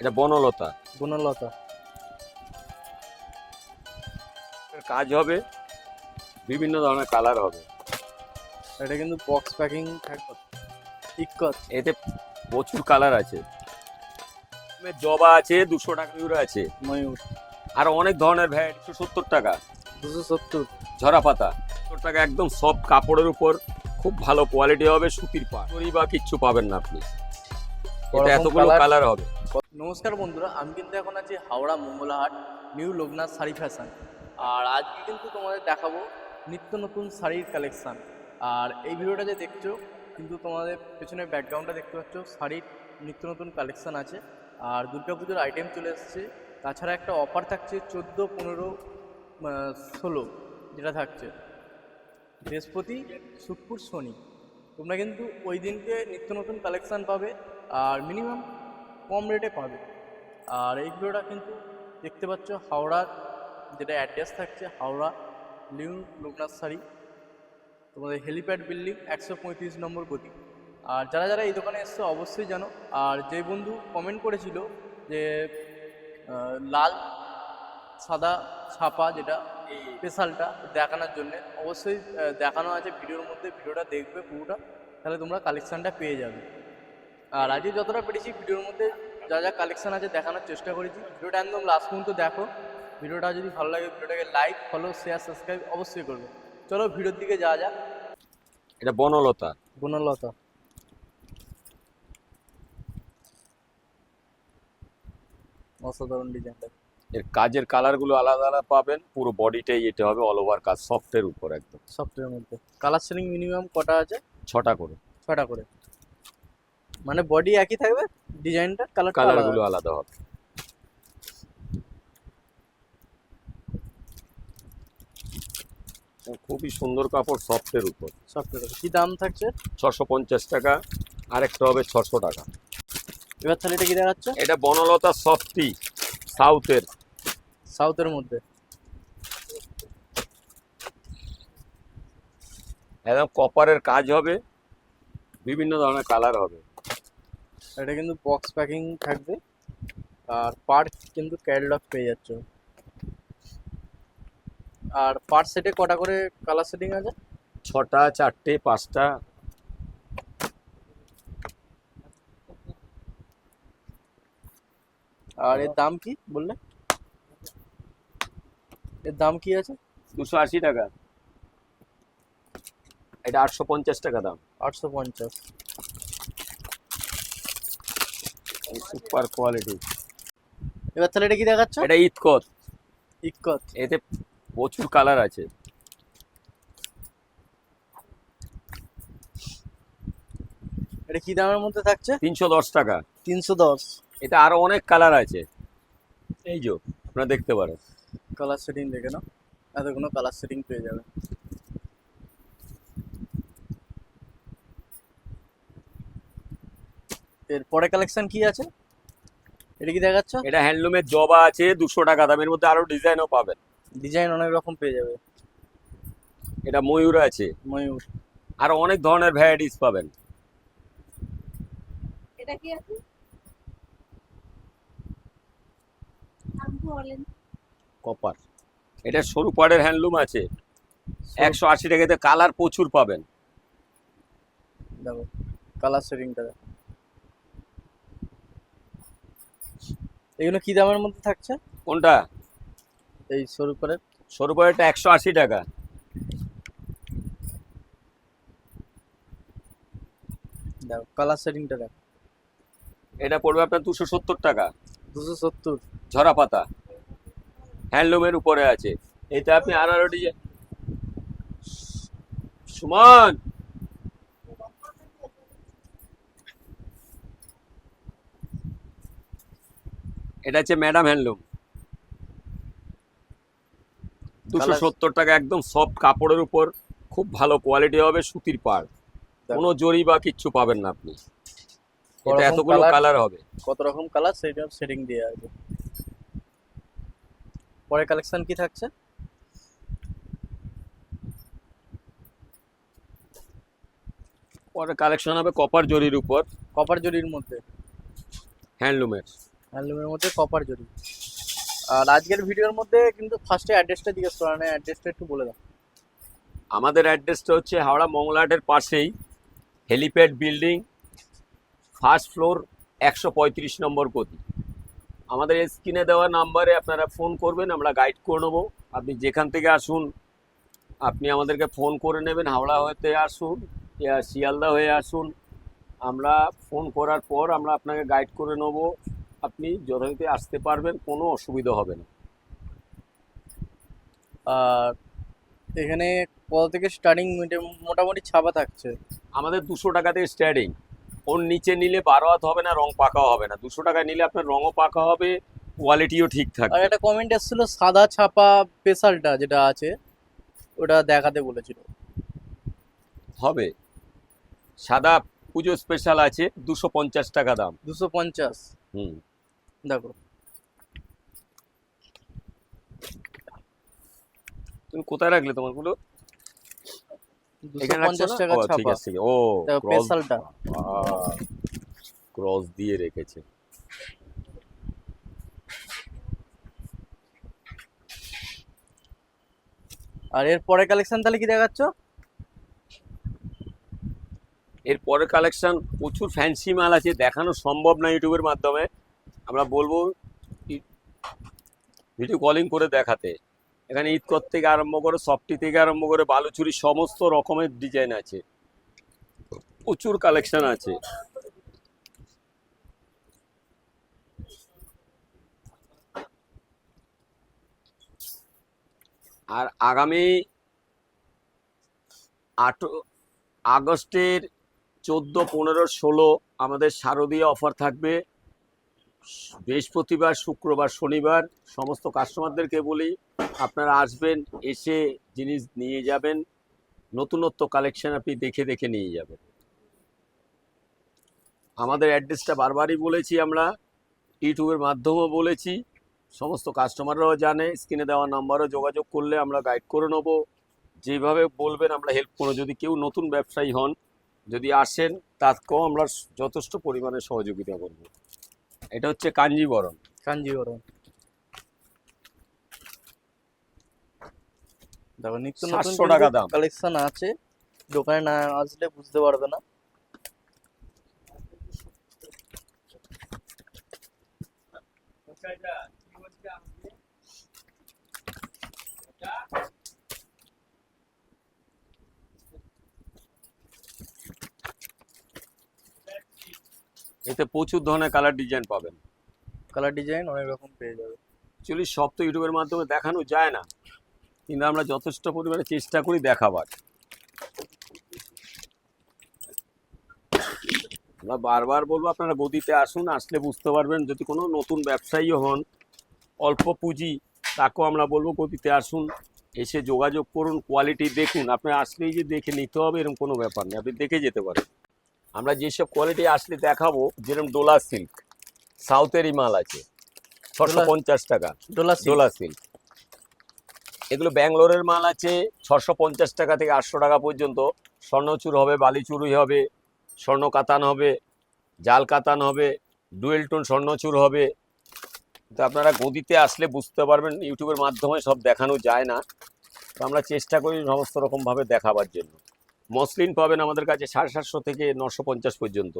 এটা বনলতা। বনলতা। কাজ হবে বিভিন্ন ধরনের কালার হবে। এটা কিন্তু বক্স প্যাকিং থাকবে। ইক্কত। এতে প্রচুর কালার আছে। জবা আছে দুশো টাকা ইউরো আছে। ময়ূর। আর অনেক ধরনের ভ্যারাইটি একশো সত্তর টাকা। দুশো সত্তর। ঝরা পাতা। সত্তর টাকা একদম সব কাপড়ের উপর। খুব ভালো কোয়ালিটি হবে সুতির পাট বা কিচ্ছু পাবেন না আপনি। এটা এতগুলো কালার হবে। নমস্কার বন্ধুরা, আমি কিন্তু এখন আছি হাওড়া মঙ্গলাহাট, নিউ লোকনাথ শাড়ি ফ্যাশন আর আজকে কিন্তু তোমাদের দেখাবো নিত্য নতুন শাড়ির কালেকশান আর এই ভিডিওটা যে দেখছ, কিন্তু তোমাদের পেছনে ব্যাকগ্রাউন্ডটা দেখতে পাচ্ছ, শাড়ির নিত্য নতুন কালেকশান আছে। আর দুর্গাপুজোর আইটেম চলে এসছে, তাছাড়া একটা অফার থাকছে চোদ্দ, পনেরো ষোলো, যেটা থাকছে। বৃহস্পতি, শুক্র, শনি। তোমরা কিন্তু ওই দিনকে নিত্য নতুন কালেকশান পাবে। আর মিনিমাম কম রেটে পাবে। আর এই ভিডিওটা কিন্তু দেখতে পাচ্ছ হাওড়ার যেটা অ্যাড্রেস থাকছে হাওড়া নিউ লোকনাথ শাড়ি তোমাদের হেলিপ্যাড বিল্ডিং একশো পঁয়ত্রিশ নম্বর গতি আর যারা যারা এই দোকানে এসছে অবশ্যই জানো। আর যে বন্ধু কমেন্ট করেছিল যে লাল, সাদা ছাপা যেটা স্পেশালটা দেখানোর জন্য, অবশ্যই দেখানো আছে ভিডিওর মধ্যে। ভিডিওটা দেখবে পুরোটা। তাহলে তোমরা কালেকশানটা পেয়ে যাবে। আর আজকে যতটা পেরেছি ভিডিওর মধ্যে যা যা কালেকশন আছে দেখানোর চেষ্টা করেছি। ভিডিওটা একদম লাস্ট পর্যন্ত দেখো। ভিডিওটা যদি ভালো লাগে ভিডিওটাকে লাইক ফলো শেয়ার সাবস্ক্রাইব অবশ্যই করবে। চলো ভিডিওর দিকে যাওয়া যাক। এটা বনলতা। বনলতা। অসাধারণ ডিজাইনটা এর কাজের কালারগুলো আলাদা আলাদা পাবেন। পুরো বডিটাই এটা হবে অল ওভার কাজ সফটের উপর একদম। সফটওয়্যার মধ্যে। কালার সেলিং মিনিমাম কটা আছে? ছটা করে। ছটা করে। মানে বডি একই থাকবে ডিজাইনটা কালার কালারগুলো আলাদা হবে। খুবই সুন্দর কাপড় সফটের উপর। সফটওয়্যার কি দাম থাকছে? ছশো পঞ্চাশ টাকা আরেকটা হবে ছশো টাকা। এবার তাহলে এটা কি দেখাচ্ছে? এটা বনলতা সফটি সাউথের সাউথের মধ্যে। একদম কপারের কাজ হবে বিভিন্ন ধরনের কালার হবে। এটা কিন্তু বক্স প্যাকিং থাকবে। আর পার্ট কিন্তু ক্যাটলগ পেয়ে যাচ্ছ। আর পার্ট সেটে কটা করে কালার সেটিং আছে? ছটা চারটে পাঁচটা। আর এর দাম কি বললে? এর দাম কি আছে? দুশো আশি টাকা। এটা আটশো পঞ্চাশ টাকা দাম। আটশো পঞ্চাশ। Super quality. এবার তাহলে এটা কি দেখাচ্ছ? এটা ইতকত। ইক্কত এতে প্রচুর কালার আছে। এটা কি দামের মধ্যে থাকছে? তিনশো দশ টাকা। তিনশো দশ। এটা আরও অনেক কালার আছে। এই যে আপনারা দেখতে পারেন। কালার সেটিং দেখে নাও। কোনো কালার সেটিং পেয়ে যাবে। এরপরে কালেকশন কি আছে? এটা কি দেখাচ্ছ? এটা হ্যান্ডলুমের জবা আছে দুশো টাকা দামের মধ্যে আরও ডিজাইনও পাবেন। ডিজাইন অনেক রকম পেয়ে যাবে। এটা ময়ূর আছে। ময়ূর। আরও অনেক ধরনের ভ্যারাইটিস পাবেন। এটা কি আছে? কপার এটা সরু পাড়ের হ্যান্ডলুম আছে। একশো আশি টাকাতে কালার প্রচুর পাবেন। দেখো কালার সেটিংটা দেখো। এগুলো কি দামের মধ্যে থাকছে? কোনটা? এই সরু করে। সরু পাড়েরটা একশো আশি টাকা। দেখো কালার সেটিংটা দেখো। এটা পড়বে আপনার দুশো সত্তর টাকা। দুশো সত্তর। ঝরা পাতা। হ্যান্ডলুমের উপরে আছে। এতে আপনি আরও আরও ডিজাইন সুমন! এটা হচ্ছে ম্যাডাম হ্যান্ডলুম দুশো সত্তর টাকা একদম সফট কাপড়ের উপর খুব ভালো কোয়ালিটি হবে সুতির পাড়। কোনো জরি বা কিচ্ছু পাবেন না আপনি। এটা এতগুলো কালার হবে। কত রকম কালার সেটা সেটিং দেওয়া আছে পরে কালেকশন কি থাকছে? পরে কালেকশন হবে কপার জরির উপর। কপার জরির মধ্যে। হ্যান্ডলুমের হ্যান্ডলুমের মধ্যে কপার জরি আর আজকের ভিডিওর মধ্যে কিন্তু ফার্স্টে অ্যাড্রেসটা জিজ্ঞেস করা নেই অ্যাড্রেসটা একটু বলে দাও। আমাদের অ্যাড্রেসটা হচ্ছে হাওড়া মংলাহাটের পাশেই হেলিপ্যাড বিল্ডিং ফার্স্ট ফ্লোর একশো পঁয়ত্রিশ নম্বর গতি আমাদের স্ক্রিনে দেওয়া নাম্বারে আপনারা ফোন করবেন, আমরা গাইড করে নেব। আপনি যেখান থেকে আসুন, আপনি আমাদেরকে ফোন করে নেবেন, হাওড়া হতে আসুন, শিয়ালদা হয়ে আসুন। আমরা ফোন করার পর আমরা আপনাকে গাইড করে নেব। আপনি যথারীতি আসতে পারবেন কোনো অসুবিধা হবে না। আর এখানে কত থেকে স্টার্টিং মোটামুটি ছাপা থাকছে। আমাদের দুশো টাকা থেকে স্টার্টিং ওর নিচে নিলে বারো হাত হবে না রং পাকাও হবে না। দুশো টাকা নিলে আপনার রঙও পাকা হবে কোয়ালিটিও ঠিক আর একটা কমেন্ট এসেছিল সাদা ছাপা স্পেশালটা যেটা আছে ওটা দেখাতে বলেছিল। হবে। সাদা পুজো স্পেশাল আছে দুশো পঞ্চাশ টাকা দাম। দুশো পঞ্চাশ। হুম। দেখো। তুমি কোথায় রাখলে তোমারগুলো? এখানে পঞ্চাশ টাকা ঠিক আছে ঠিক ও দেখো ক্রস দিয়ে রেখেছে। আর এর পরে কালেকশন তাহলে কি দেখাচ্ছ? এর পরের কালেকশন প্রচুর ফ্যান্সি মাল আছে দেখানো সম্ভব না ইউটিউবের মাধ্যমে। বলব ভিডিও কলিং করে দেখাতে। এখানে ঈদকর থেকে আরম্ভ করে, সফটি থেকে আরম্ভ করে, বালুচুরি সমস্ত রকমের ডিজাইন আছে। প্রচুর কালেকশন আছে। আর আগামী আট, আগস্টের চোদ্দ, পনেরো, ষোলো আমাদের শারদীয় অফার থাকবে। বৃহস্পতিবার, শুক্রবার, শনিবার সমস্ত কাস্টমারদেরকে বলি, আপনারা আসবেন, এসে জিনিস নিয়ে যাবেন, নতুনত্ব কালেকশন আপনি দেখে দেখে নিয়ে যাবেন। আমাদের অ্যাড্রেসটা বারবারই বলেছি আমরা, ইউটিউবের মাধ্যমেও বলেছি, সমস্ত কাস্টমাররাও জানে, স্ক্রিনে দেওয়া নাম্বারও যোগাযোগ করলে আমরা গাইড করে নেব। যেভাবে বলবেন আমরা হেল্প করব, যদি কেউ নতুন ব্যবসায়ী হন, যদি আসেন, তাকেও আমরা যথেষ্ট পরিমাণে সহযোগিতা করব। এটা হচ্ছে কাঞ্জিবরণ কাঞ্জিবরম। দেখো নিত্য নতুন টাকা দাম। কালেকশন আছে। দোকানে না আসলে বুঝতে পারবে না। এতে প্রচুর ধরনের কালার ডিজাইন পাবেন। কালার ডিজাইন অনেক রকম পেয়ে যাবে। অ্যাকচুয়ালি সব তো ইউটিউবের মাধ্যমে দেখানো যায় না। কিন্তু আমরা যথেষ্ট পরিমাণে চেষ্টা করি দেখাবার। আমরা বারবার বলব আপনারা গদিতে আসুন আসলে বুঝতে পারবেন যদি কোনো নতুন ব্যবসায়ী হন অল্প পুঁজি তাকেও আমরা বলব গদিতে আসুন এসে যোগাযোগ করুন কোয়ালিটি দেখুন। আপনি আসলেই যে দেখে নিতে হবে এরকম কোনো ব্যাপার নেই। আপনি দেখে যেতে পারেন। আমরা যেসব কোয়ালিটি আসলে দেখাবো যেরকম ডোলা সিল্ক সাউথেরই মাল আছে ছশো পঞ্চাশ টাকা। ডোলা ডোলা সিল্ক এগুলো ব্যাঙ্গালোরের মাল আছে ছশো পঞ্চাশ টাকা থেকে আটশো টাকা পর্যন্ত। স্বর্ণচুর হবে বালিচুরি হবে স্বর্ণ কাতান হবে জাল কাতান হবে ডুয়েল টোন স্বর্ণচুর হবে। তো আপনারা গদিতে আসলে বুঝতে পারবেন ইউটিউবের মাধ্যমে সব দেখানো যায় না। তো আমরা চেষ্টা করি সমস্ত রকমভাবে দেখাবার জন্য। মসলিন পাবেন আমাদের কাছে সাড়ে সাতশো থেকে নশো পঞ্চাশ পর্যন্ত।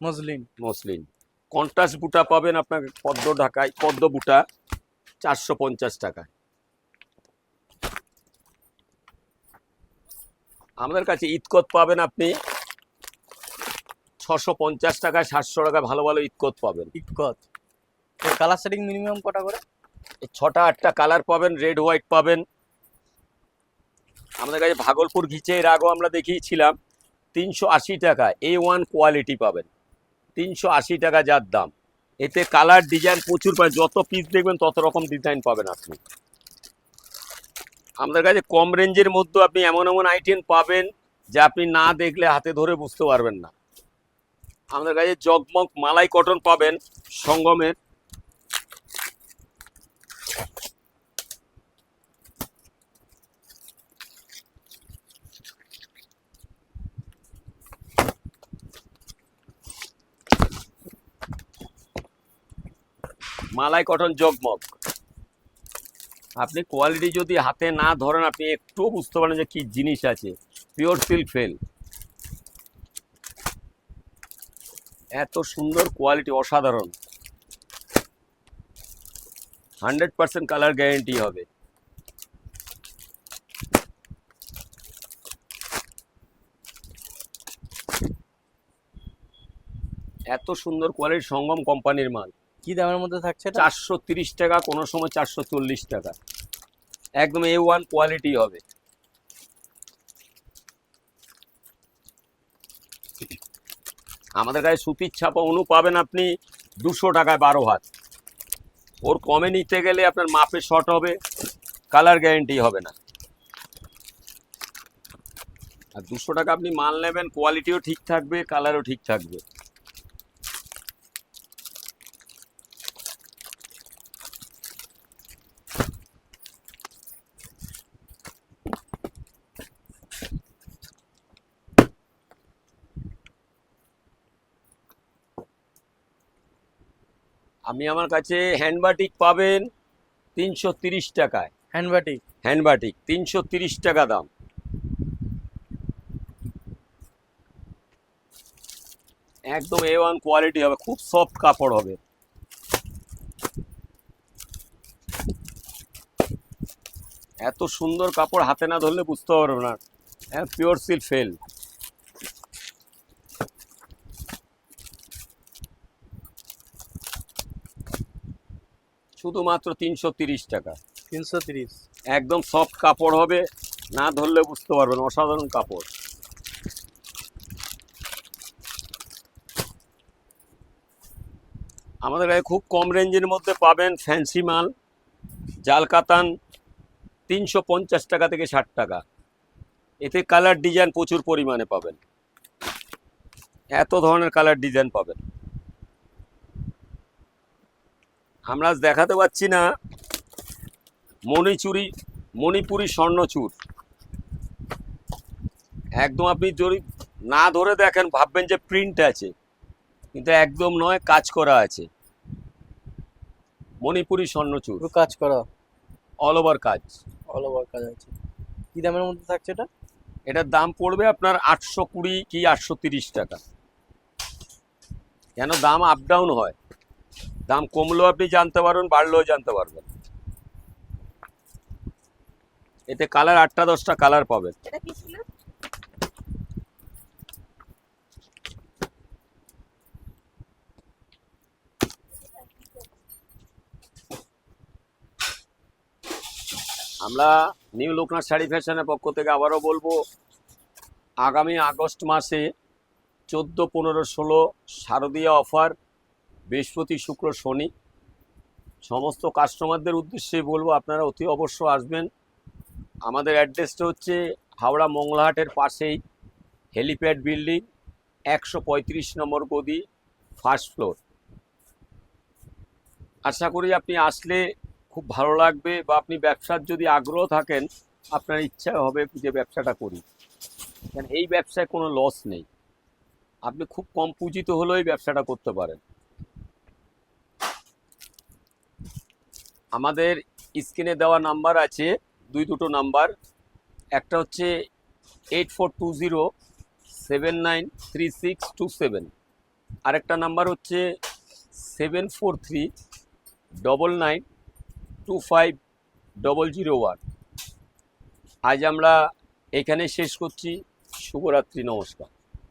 মসলিন। মসলিন। কন্ট্রাস্ট বুটা পাবেন আপনার পদ্ম ঢাকায় পদ্ম বুটা চারশো পঞ্চাশ টাকা আমাদের কাছে ইতকত পাবেন আপনি ছশো পঞ্চাশ টাকায় সাতশো টাকায় ভালো ভালো ইতকত পাবেন। ইটকত কালার সেটিং মিনিমাম কটা করে? ছটা আটটা কালার পাবেন রেড হোয়াইট পাবেন। আমাদের কাছে ভাগলপুর ঘিচে এর আগেও আমরা দেখিয়েছিলাম। তিনশো আশি টাকা এ ওয়ান কোয়ালিটি পাবেন। তিনশো আশি টাকা যার দাম। এতে কালার ডিজাইন প্রচুর পাবেন। যত পিস দেখবেন, তত রকম ডিজাইন পাবেন আপনি। আমাদের কাছে কম রেঞ্জের মধ্যে আপনি এমন এমন আইটেম পাবেন যে আপনি না দেখলে হাতে ধরে বুঝতে পারবেন না। আমাদের কাছে জগমগ মালাই কটন পাবেন সঙ্গমের। মালাই কটন জগমগ আপনি কোয়ালিটি যদি হাতে না ধরেন, আপনি একটুও বুঝতে পারেন যে কি জিনিস আছে। পিওর সিল্ক ফেল এত সুন্দর কোয়ালিটি অসাধারণ। হান্ড্রেড পার্সেন্ট কালার গ্যারেন্টি হবে। এত সুন্দর কোয়ালিটির সঙ্গম কোম্পানির মাল। কি দামের মধ্যে থাকছে চারশো তিরিশ টাকা, কোনো সময় চারশো চল্লিশ টাকা। একদম এ ওয়ান কোয়ালিটি হবে। আমাদের কাছে সুতির ছাপা অনু পাবেন আপনি দুশো টাকায় বারো হাত। ওর কমে নিতে গেলে আপনার মাপে শর্ট হবে, কালার গ্যারেন্টি হবে না। আর দুশো টাকা আপনি মাল নেবেন কোয়ালিটিও ঠিক থাকবে, কালারও ঠিক থাকবে। আমি আমার কাছে হ্যান্ডবাটিক পাবেন তিনশো তিরিশ টাকায়। হ্যান্ডবাটিক হ্যান্ডবাটিক তিনশো তিরিশ টাকা দাম। একদম এ ওয়ান কোয়ালিটি হবে খুব সফট কাপড় হবে। এত সুন্দর কাপড় হাতে না ধরলে বুঝতে পারবে না। হ্যাঁ পিওর সিল ফেল শুধুমাত্র তিনশো তিরিশ টাকা। তিনশো তিরিশ। একদম সফট কাপড় হবে না ধরলে বুঝতে পারবেন অসাধারণ কাপড়। আমাদের কাছে খুব কম রেঞ্জের মধ্যে পাবেন ফ্যান্সি মাল জাল কাতান তিনশো পঞ্চাশ টাকা থেকে ষাট টাকা। এতে কালার ডিজাইন প্রচুর পরিমাণে পাবেন। এত ধরনের কালার ডিজাইন পাবেন। আমরা আজ দেখাতে পাচ্ছি না মণিচুরি মণিপুরি স্বর্ণচূর। একদম আপনি যদি না ধরে দেখেন ভাববেন যে প্রিন্ট আছে। কিন্তু একদম নয় কাজ করা আছে। মণিপুরি স্বর্ণচূর। কাজ করা। অল ওভার কাজ। অল ওভার কাজ আছে। কি দামের মধ্যে থাকছে এটা? এটার দাম পড়বে আপনার আটশো কুড়ি কি আটশো তিরিশ টাকা। কেন দাম আপ ডাউন হয়? দাম কমলেও আপনি জানতে পারবেন বাড়লেও জানতে পারবেন। এতে কালার আটটা দশটা কালার পাবেন। আমরা নিউ লোকনাথ শাড়ি ফ্যাশনের পক্ষ থেকে আবারও বলব আগামী আগস্ট মাসে চোদ্দ পনেরো ষোলো শারদীয় অফার বৃহস্পতি, শুক্র, শনি, সমস্ত কাস্টমারদের উদ্দেশ্যে বলব, আপনারা অতি অবশ্য আসবেন। আমাদের অ্যাড্রেসটা হচ্ছে হাওড়া মংলাহাটের পাশেই হেলিপ্যাড বিল্ডিং একশো পঁয়ত্রিশ নম্বর গদি ফার্স্ট ফ্লোর আশা করি আপনি আসলে খুব ভালো লাগবে বা আপনি ব্যবসার যদি আগ্রহ থাকেন, আপনার ইচ্ছা হবে যে ব্যবসাটা করি। কারণ এই ব্যবসায় কোনো লস নেই। আপনি খুব কম পুঁজিতে হলেও ব্যবসাটা করতে পারেন। আমাদের স্ক্রিনে দেওয়া নাম্বার আছে, দুই দুটো নাম্বার। একটা হচ্ছে eight four two zero seven nine three six two seven আরেকটা নাম্বার হচ্ছে seven four three double nine two five double zero one আজ আমরা এখানে শেষ করছি। শুভরাত্রি, নমস্কার।